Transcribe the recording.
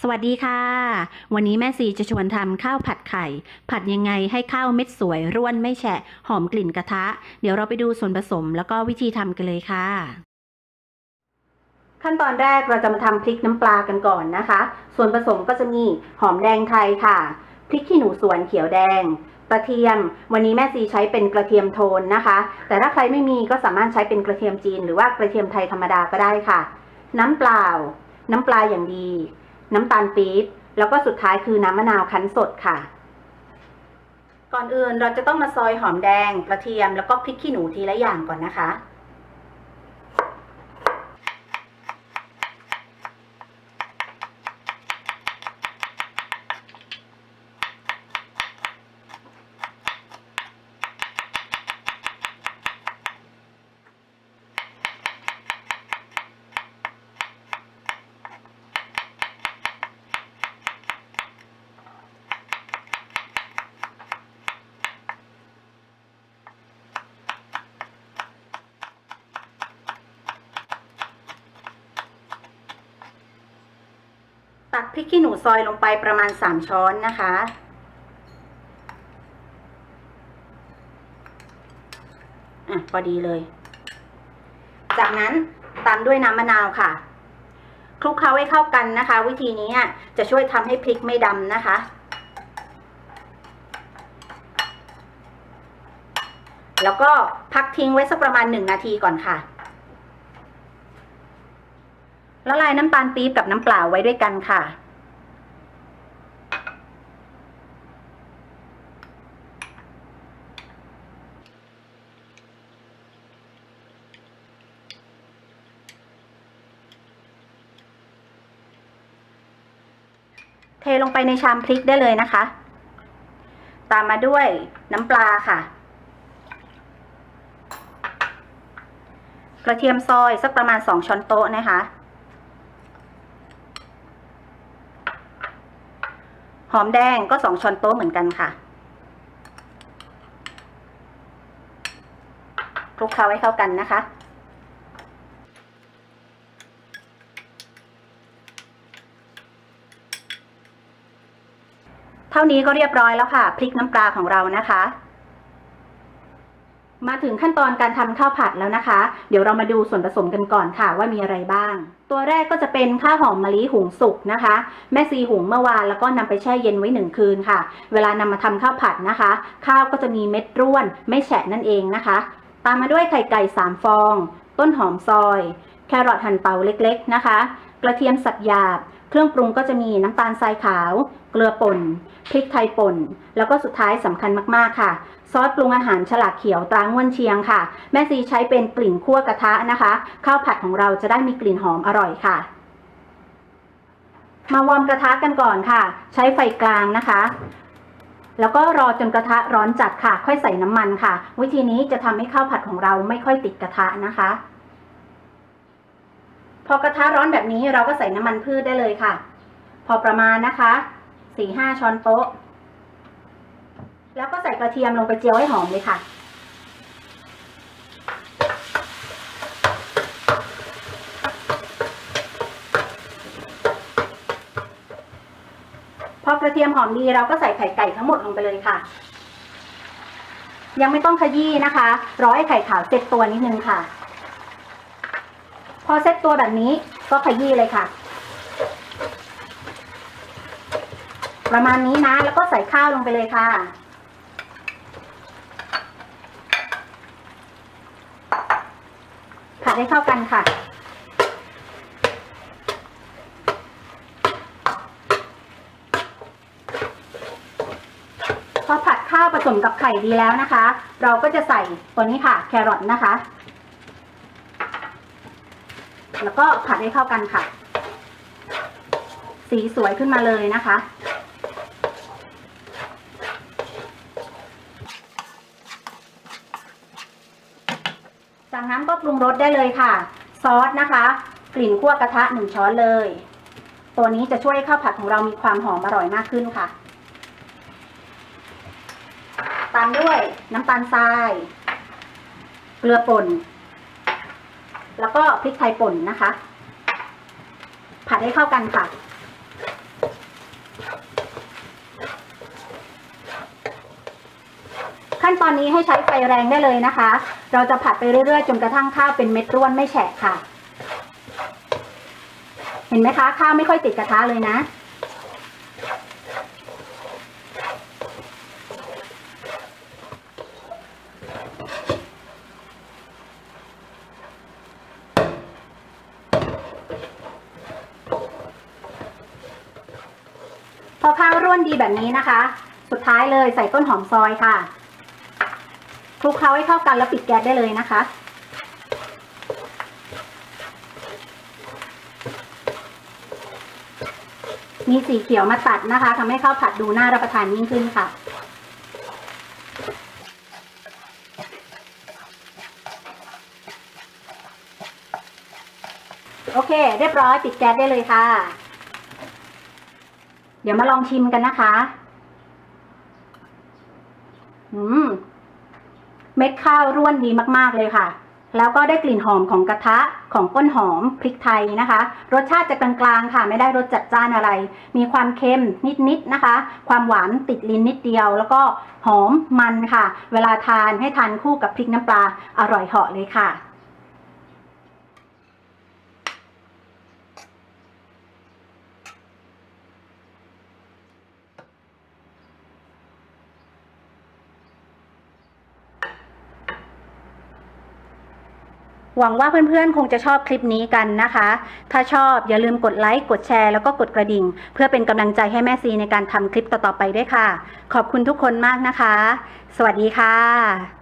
สวัสดีค่ะ วันนี้แม่ซีจะชวนทำข้าวผัดไข่ ผัดยังไงให้ข้าวเม็ดสวยร่วนไม่แฉะ หอมกลิ่นกระทะ เดี๋ยวเราไปดูส่วนผสมแล้วก็วิธีทำกันเลยค่ะ ขั้นตอนแรกเราจะมาทำพริกน้ำปลากันก่อนนะคะ ส่วนผสมก็จะมีหอมแดงไทยค่ะ พริกขี้หนูสวนเขียวแดง กระเทียม วันนี้แม่ซีใช้เป็นกระเทียมโทนนะคะ แต่ถ้าใครไม่มีก็สามารถใช้เป็นกระเทียมจีน หรือว่ากระเทียมไทยธรรมดาก็ได้ค่ะ น้ำเปล่า น้ำปลาอย่างดี น้ำตาลปี๊บแล้วก็สุดท้ายคือน้ำมะนาวคั้นสดค่ะ ก่อนอื่นเราจะต้องมาซอยหอมแดงกระเทียมแล้วก็พริกขี้หนูทีละอย่างก่อนนะคะ ตักพริกขี้หนูซอยลงไปประมาณ 3 ช้อนนะคะ อะ พอดีเลย จากนั้นตามด้วยน้ำมะนาวค่ะ คลุกเคล้าให้เข้ากันนะคะ วิธีนี้จะช่วยทำให้พริกไม่ดำนะคะ แล้วก็พักทิ้งไว้สักประมาณ 1 นาทีก่อนค่ะ ละลายน้ำตาลปี๊บกับน้ำเปล่าไว้ด้วยกันค่ะ เทลงไปในชามพริกได้เลยนะคะ ตามมาด้วยน้ำปลาค่ะ กระเทียมซอยสักประมาณ 2 ช้อนโต๊ะนะคะ อมแดงก็สองช้อนโต๊ะเหมือนกันค่ะคลุกเคล้าให้เข้ากันนะคะ เท่านี้ก็เรียบร้อยแล้วค่ะ พริกน้ำปลาของเรานะคะ มาถึงขั้นตอนการทำข้าวผัดแล้วนะคะ เดี๋ยวเรามาดูส่วนผสมกันก่อนค่ะว่ามีอะไรบ้าง ตัวแรกก็จะเป็นข้าวหอมมะลิหุงสุกนะคะ แม่ซีหุงเมื่อวานแล้วก็นำไปแช่เย็นไว้หนึ่งคืนค่ะ เวลานำมาทำข้าวผัดนะคะ ข้าวก็จะมีเม็ดร่วน ไม่แฉะนั่นเองนะคะ ตามมาด้วยไข่ไก่สามฟอง ต้นหอมซอย แครอทหั่นเตาเล็กๆนะคะ กระเทียมสับหยาบ เครื่องปรุงก็จะมีน้ำตาลทรายขาว เกลือป่น พริกไทยป่น แล้วก็สุดท้ายสำคัญมากๆค่ะ ซอสปรุงอาหารฉลากเขียวตราง่วนเชียงค่ะ แม่ซีใช้เป็นกลิ่นคั่วกระทะนะคะ ข้าวผัดของเราจะได้มีกลิ่นหอมอร่อยค่ะ มาวอร์มกระทะกันก่อนค่ะ ใช้ไฟกลางนะคะแล้วก็รอจนกระทะร้อนจัดค่ะ ค่อยใส่น้ำมันค่ะ วิธีนี้จะทำให้ข้าวผัดของเราไม่ค่อยติดกระทะนะคะ พอกระทะร้อนแบบนี้เราก็ใส่น้ำมันพืชได้เลยค่ะ พอประมาณนะคะสี่ห้าช้อนโต๊ะ แล้วก็ใส่กระเทียมลงไปเจียวให้หอมเลยค่ะพอกระเทียมหอมดีเราก็ใส่ไข่ไก่ทั้งหมดลงไปเลยค่ะ ยังไม่ต้องขยี้นะคะ รอให้ไข่ขาวเซ็ตตัวนิดนึงค่ะ พอเซ็ตตัวแบบนี้ก็ขยี้เลยค่ะ ประมาณนี้นะ แล้วก็ใส่ข้าวลงไปเลยค่ะผัดให้เข้ากันค่ะ พอผัดข้าวผสมกับไข่ดีแล้วนะคะ เราก็จะใส่ตัวนี้ค่ะ แครอทนะคะ แล้วก็ผัดให้เข้ากันค่ะ สีสวยขึ้นมาเลยนะคะ จากนั้นก็ปรุงรสได้เลยค่ะ ซอสนะคะ กลิ่นคั่วกระทะหนึ่งช้อนเลย ตัวนี้จะช่วยให้ข้าวผัดของเรามีความหอมอร่อยมากขึ้นค่ะ ตามด้วยน้ำตาลทราย เกลือป่น แล้วก็พริกไทยป่นนะคะ ผัดให้เข้ากันค่ะ ขั้นตอนนี้ให้ใช้ไฟแรงได้เลยนะคะ เราจะผัดไปเรื่อยๆ จนกระทั่งข้าวเป็นเม็ดร่วนไม่แฉะค่ะ เห็นไหมคะ ข้าวไม่ค่อยติดกระทะเลยนะ อข้าวร่วนดีแบบนี้นะคะ สุดท้ายเลยใส่ต้นหอมซอยค่ะคลุกเคล้าให้เข้ากันแล้วปิดแก๊สได้เลยนะคะ มีสีเขียวมาตัดนะคะทำให้ข้าวผัดดูน่ารับประทานยิ่งขึ้นค่ะโอเค เรียบร้อยปิดแก๊สได้เลยค่ะ ดี๋ยวมาลองชิมกันนะคะ อืม เม็ดข้าวร่วนดีมาก ๆ เลยค่ะ แล้วก็ได้กลิ่นหอมของกระทะของต้นหอมพริกไทยนะคะ รสชาติจะกลางๆค่ะ ไม่ได้รสจัดจ้านอะไร มีความเค็มนิดๆนะคะ ความหวานติดลิ้นนิดเดียว แล้วก็หอมมันค่ะ เวลาทานให้ทานคู่กับพริกน้ำปลาอร่อยเหาะเลยค่ะ หวังว่าเพื่อนๆ คงจะชอบคลิปนี้กันนะคะ ถ้าชอบอย่าลืมกดไลค์ กดแชร์ แล้วก็กดกระดิ่ง เพื่อเป็นกำลังใจให้แม่ซีในการทำคลิปต่อๆไปด้วยค่ะ ขอบคุณทุกคนมากนะคะ สวัสดีค่ะ